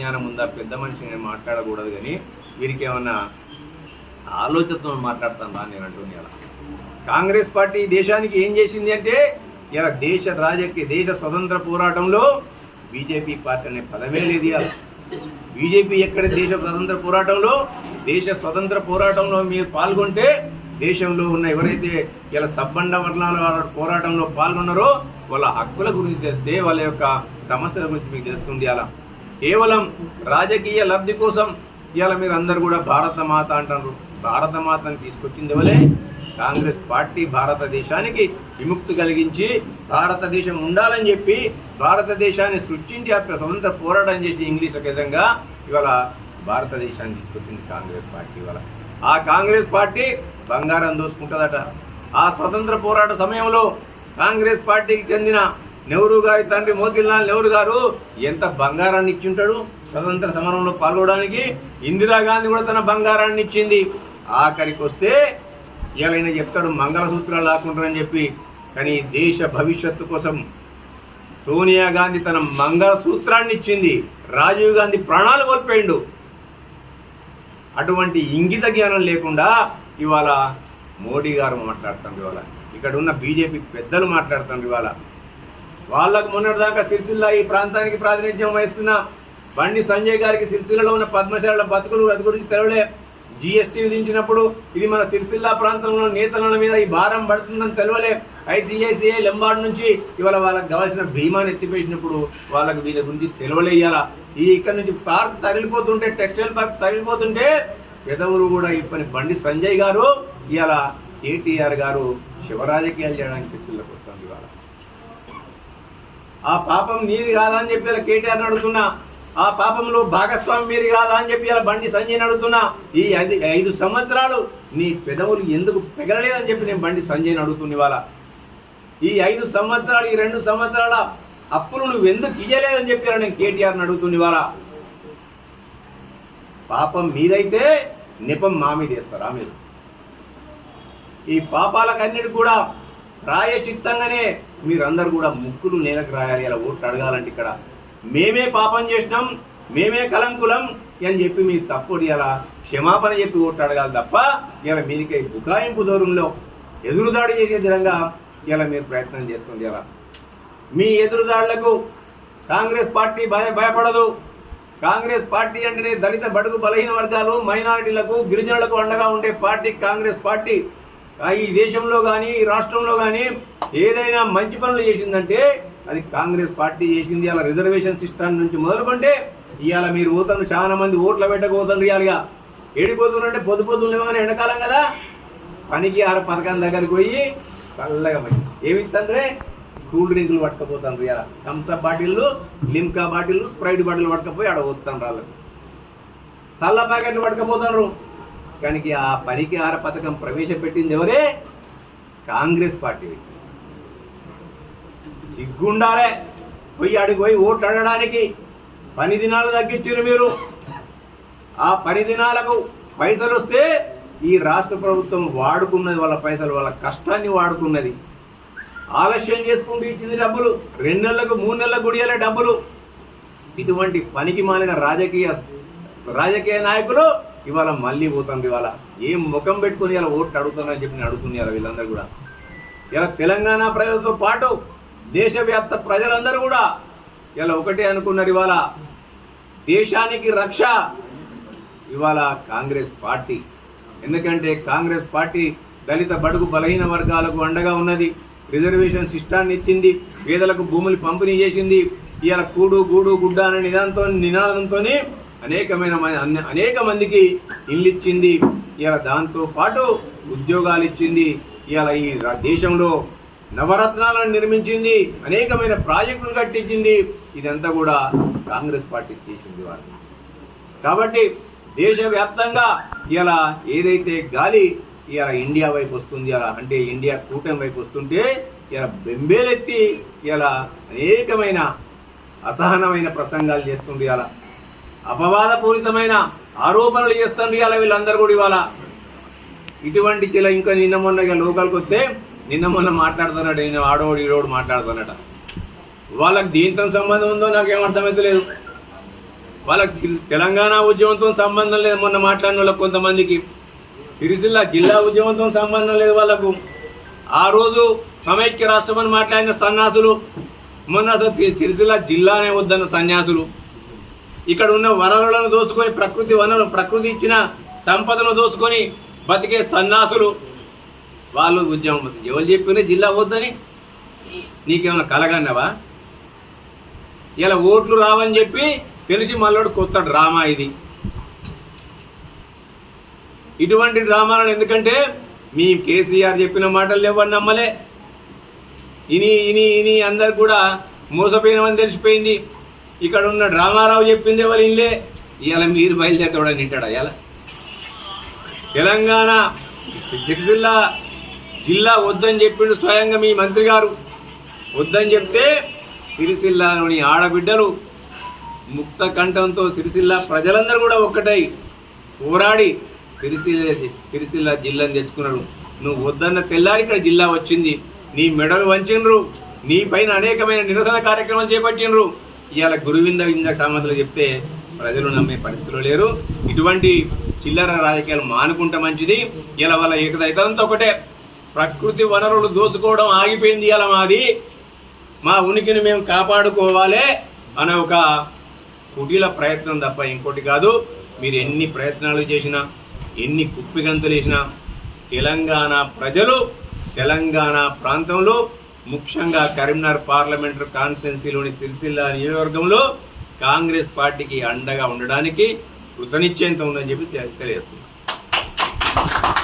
జ్ఞానం ఉందా? పెద్ద మనిషి నేను మాట్లాడకూడదు కానీ వీరికి ఏమన్నా ఆలోచనతో మాట్లాడతాను రా నేను అంటుంది అలా కాంగ్రెస్ పార్టీ దేశానికి ఏం చేసింది అంటే ఇలా దేశ రాజకీయ దేశ స్వతంత్ర పోరాటంలో బీజేపీ పార్టీ అనే పదమే లేదు ఇవాళ. బీజేపీ ఎక్కడ దేశ స్వతంత్ర పోరాటంలో దేశ స్వతంత్ర పోరాటంలో మీరు పాల్గొంటే దేశంలో ఉన్న ఎవరైతే ఇలా సబ్బండ వర్ణాల పోరాటంలో పాల్గొన్నారో వాళ్ళ హక్కుల గురించి తెలిస్తే వాళ్ళ యొక్క సమస్యల గురించి మీకు తెలుస్తుంది అలా కేవలం రాజకీయ లబ్ధి కోసం ఇవాళ మీరు అందరు కూడా భారత మాత అంటారు. భారత మాతని తీసుకొచ్చింది వలే కాంగ్రెస్ పార్టీ భారతదేశానికి విముక్తి కలిగించి భారతదేశం ఉండాలని చెప్పి భారతదేశాన్ని సృష్టించి ఆ స్వతంత్ర పోరాటం చేసి ఇంగ్లీష్లకు ఎదురంగా ఇవాళ భారతదేశాన్ని తీసుకొచ్చింది కాంగ్రెస్ పార్టీ ఇవాళ. ఆ కాంగ్రెస్ పార్టీ బంగారం దోసుకుంటుందట. ఆ స్వతంత్ర పోరాట సమయంలో కాంగ్రెస్ పార్టీకి చెందిన నెహ్రూ గారి తండ్రి మోతీలాల్ నెహ్రూ గారు ఎంత బంగారాన్ని ఇచ్చి ఉంటాడు స్వతంత్ర సమరంలో పాల్గొనడానికి ఇందిరాగాంధీ కూడా తన బంగారాన్ని ఇచ్చింది. ఆఖరికి వస్తే ఇలా చెప్తాడు మంగళసూత్రాలు లాక్కుంటారని చెప్పి. కానీ దేశ భవిష్యత్తు కోసం సోనియా గాంధీ తన మంగళసూత్రాన్ని ఇచ్చింది. రాజీవ్ గాంధీ ప్రాణాలు కోల్పోయిండు. అటువంటి ఇంగిత జ్ఞానం లేకుండా ఇవాళ మోడీ గారు మాట్లాడుతుంది ఇవాళ. ఇక్కడ ఉన్న బీజేపీ పెద్దలు మాట్లాడుతుంది ఇవాళ. వాళ్ళకు మొన్నటిదాకా సిరిసిల్ల ఈ ప్రాంతానికి ప్రాతినిధ్యం వహిస్తున్న బండి సంజయ్ గారికి సిరిసిల్లలో ఉన్న పద్మశాల బతుకులు అది గురించి తెలవలే. జిఎస్టీ విధించినప్పుడు ఇది మన సిరిసిల్ల ప్రాంతంలో నేతల మీద ఈ భారం పడుతుందని తెలవలే. ఐసిఐసిఐ లెంబార్డ్ నుంచి ఇవాళ వాళ్ళకి కావాల్సిన భీమాని ఎత్తిపేసినప్పుడు వాళ్ళకి వీళ్ళ గురించి తెలవలేయాల ఈ ఇక్కడ నుంచి పార్క్ తగిలిపోతుంటే టెక్స్టైల్ పార్క్ తగిలిపోతుంటే పెదవులు కూడా ఇప్పని బండి సంజయ్ గారు ఇవాళ కేటీఆర్ గారు శివరాజకీయాలు చేయడానికి సిరిసిల్లకు వస్తుంది ఇవాళ. ఆ పాపం నీది కాదా అని చెప్పి ఇలా కేటీఆర్ని అడుగుతున్నా. ఆ పాపంలో భాగస్వామి మీరు కాదా అని చెప్పి ఇలా బండి సంజయ్ని అడుగుతున్నా. ఈ ఐదు ఐదు సంవత్సరాలు నీ పెదవులు ఎందుకు పెగలలేదని చెప్పి నేను బండి సంజయ్ని అడుగుతున్నా ఇవాళ. ఈ ఐదు సంవత్సరాలు ఈ రెండు సంవత్సరాల అప్పులు నువ్వు ఎందుకు ఇయ్యలేదని చెప్పి నేను కేటీఆర్ని అడుగుతున్నా ఇవాళ. పాపం మీదైతే నిపం మా మీద వేస్తారా మీరు ఈ పాపాలకన్నిటి కూడా ప్రాయచిత్తంగానే మీరందరూ కూడా ముక్కులు నేలకు రాయాలి ఇలా ఓట్లు అడగాలంటే ఇక్కడ. మేమే పాపం చేసినాం మేమే కలంకులం అని చెప్పి మీరు తప్పుడు ఇలా క్షమాపణ చెప్పి ఓట్లు అడగాలి తప్ప ఇలా మీదికి బుకాయింపు దూరంలో ఎదురుదాడి చేసే విధంగా ఇలా మీరు ప్రయత్నం చేస్తుంది ఇలా మీ ఎదురుదాడులకు కాంగ్రెస్ పార్టీ భయ భయపడదు. కాంగ్రెస్ పార్టీ అంటేనే దళిత బడుగు బలహీన వర్గాలు మైనారిటీలకు గిరిజనులకు అండగా ఉండే పార్టీ కాంగ్రెస్ పార్టీ. ఈ దేశంలో కానీ ఈ రాష్ట్రంలో కానీ ఏదైనా మంచి పనులు చేసిందంటే అది కాంగ్రెస్ పార్టీ చేసింది. అలా రిజర్వేషన్ సిస్టమ్ నుంచి మొదలుకుంటే ఇవాళ మీరు పోతాను చాలా మంది ఓట్ల పెట్టకపోతాను ఇవాళగా. ఏడిపోతున్నారంటే పొద్దు పొద్దులు లేవగానే ఎండాకాలం కదా. పనికి ఆరు పథకం దగ్గరికి పోయి చల్లగా మంచి ఏమి కూల్ డ్రింకులు పట్టుకపోతాను ఇలా థమ్స్అప్ బాటిల్లు లిమ్కా బాటిల్లు స్ప్రైట్ బాటిల్ పట్టుకపోయి ఆడ పోతాను వాళ్ళకు చల్ల ప్యాకెట్లు పట్టుకపోతారు కానీ ఆ పనికి ఆర పథకం ప్రవేశపెట్టింది ఎవరే? కాంగ్రెస్ పార్టీ సిగ్గుండాలే. పోయి అడిగి పోయి ఓట్లు అడగడానికి పని దినాలు తగ్గించారు మీరు. ఆ పని దినాలకు పైసలు వస్తే ఈ రాష్ట్ర ప్రభుత్వం వాడుకున్నది వాళ్ళ పైసలు వాళ్ళ కష్టాన్ని వాడుకున్నది. ఆలస్యం చేసుకుంటూ ఇచ్చింది డబ్బులు. రెండు నెలలకు మూడు నెలలకు గుడియాలే డబ్బులు. ఇటువంటి పనికి మాలిన రాజకీయ రాజకీయ నాయకులు ఇవాళ మళ్ళీ పోతాం ఇవాళ. ఏం ముఖం పెట్టుకుని ఇలా ఓట్లు అడుగుతున్నారని చెప్పి నేను అడుగుతున్నారు వీళ్ళందరూ కూడా. ఇలా తెలంగాణ ప్రజలతో పాటు దేశవ్యాప్త ప్రజలందరూ కూడా ఇలా ఒకటే అనుకున్నారు ఇవాళ. దేశానికి రక్ష. ఇవాళ కాంగ్రెస్ పార్టీ. ఎందుకంటే కాంగ్రెస్ పార్టీ దళిత బడుగు బలహీన వర్గాలకు అండగా ఉన్నది. రిజర్వేషన్ సిస్టాన్ని ఇచ్చింది. పేదలకు భూములు పంపిణీ చేసింది. ఇవాళ కూడు గూడు గుడ్డ అనే నిదానంతో నినాదంతో అనేకమైన అనేక మందికి ఇల్లు ఇచ్చింది ఇలా దాంతో పాటు ఉద్యోగాలు ఇచ్చింది ఇలా ఈ దేశంలో నవరత్నాలను నిర్మించింది. అనేకమైన ప్రాజెక్టులు కట్టించింది. ఇదంతా కూడా కాంగ్రెస్ పార్టీ చేసింది వారు కాబట్టి దేశవ్యాప్తంగా ఇలా ఏదైతే గాలి ఇలా ఇండియా వైపు వస్తుంది అలా అంటే ఇండియా కూటమి వైపు వస్తుంటే ఇలా బెంబేలెత్తి ఇలా అనేకమైన అసహనమైన ప్రసంగాలు చేస్తుంది అలా అపవాదపూరితమైన ఆరోపణలు చేస్తుంది ఇవాళ వీళ్ళందరూ కూడా ఇవాళ. ఇటువంటి చిల ఇంకా నిన్న మొన్న ఇక లోకల్కి వస్తే నిన్న మొన్న మాట్లాడుతున్నాడు నిన్న ఆడోడు ఈడోడు మాట్లాడుతున్నట వాళ్ళకి దీంతో సంబంధం ఉందో నాకేం అర్థమవుతలేదు వాళ్ళకి తెలంగాణ ఉద్యమంతో సంబంధం లేదు మొన్న మాట్లాడిన వాళ్ళకి కొంతమందికి. సిరిసిల్ల జిల్లా ఉద్యమంతో సంబంధం లేదు వాళ్ళకు. ఆ రోజు సమైక్య రాష్ట్రమని మాట్లాడిన సన్యాసులు మొన్న సిరిసిల్ల జిల్లానే వద్దన్న సన్యాసులు ఇక్కడ ఉన్న వనరులను దోచుకొని ప్రకృతి వనరు ప్రకృతి ఇచ్చిన సంపదను దోచుకొని బతికే సన్నాసులు వాళ్ళు ఉద్యమం. ఎవరు చెప్పినా జిల్లా వద్దని నీకేమైనా కలగన్నావా? ఇలా ఓట్లు రావని చెప్పి తెలిసి మళ్ళోడు కొత్త డ్రామా ఇది. ఇటువంటి డ్రామాలను ఎందుకంటే మీ కేసీఆర్ చెప్పిన మాటలు ఎవరు నమ్మలే? ఇని ఇని ఇని అందరు కూడా మోసపోయినామని తెలిసిపోయింది. ఇక్కడ ఉన్న డ్రామారావు చెప్పింది ఎవరు ఇల్లే. ఇవాళ మీరు బయలుదేరతాడని వింటాడా ఇలా తెలంగాణ సిరిసిల్ల జిల్లా వద్దని చెప్పిండు స్వయంగా మీ మంత్రి గారు. వద్దని చెప్తే సిరిసిల్లలోని ఆడబిడ్డలు ముక్త కంఠంతో సిరిసిల్ల ప్రజలందరూ కూడా ఒక్కటై పోరాడి సిరిసిల్ల సిరిసిల్ల జిల్లాని తెచ్చుకున్నారు. నువ్వు వద్దన్న తెల్లారి ఇక్కడ జిల్లా వచ్చింది. నీ మెడలు వంచిండ్రు నీ పైన అనేకమైన నిరసన కార్యక్రమాలు చేపట్టిండ్రు ఇవాళ గురువింద వింద సామెతలు చెప్తే ప్రజలు నమ్మే పరిస్థితులు లేరు. ఇటువంటి చిల్లర రాజకీయాలు మానుకుంటే మంచిది. ఇలా వాళ్ళ ఏకదైతంతా ఒకటే. ప్రకృతి వనరులు దోచుకోవడం ఆగిపోయింది ఇలా మాది. మా ఉనికిని మేము కాపాడుకోవాలి అనే ఒక కుటీల ప్రయత్నం తప్ప ఇంకోటి కాదు. మీరు ఎన్ని ప్రయత్నాలు చేసినా ఎన్ని కుప్పిగంతులు వేసినా తెలంగాణ ప్రజలు తెలంగాణ ప్రాంతంలో ముఖ్యంగా కరీంనగర్ పార్లమెంటరీ కాన్స్టిట్యున్సీలోని సిరిసిల్ల నియోజకవర్గంలో కాంగ్రెస్ పార్టీకి అండగా ఉండడానికి కృతనిశ్చయంతో ఉందని చెప్పి తె-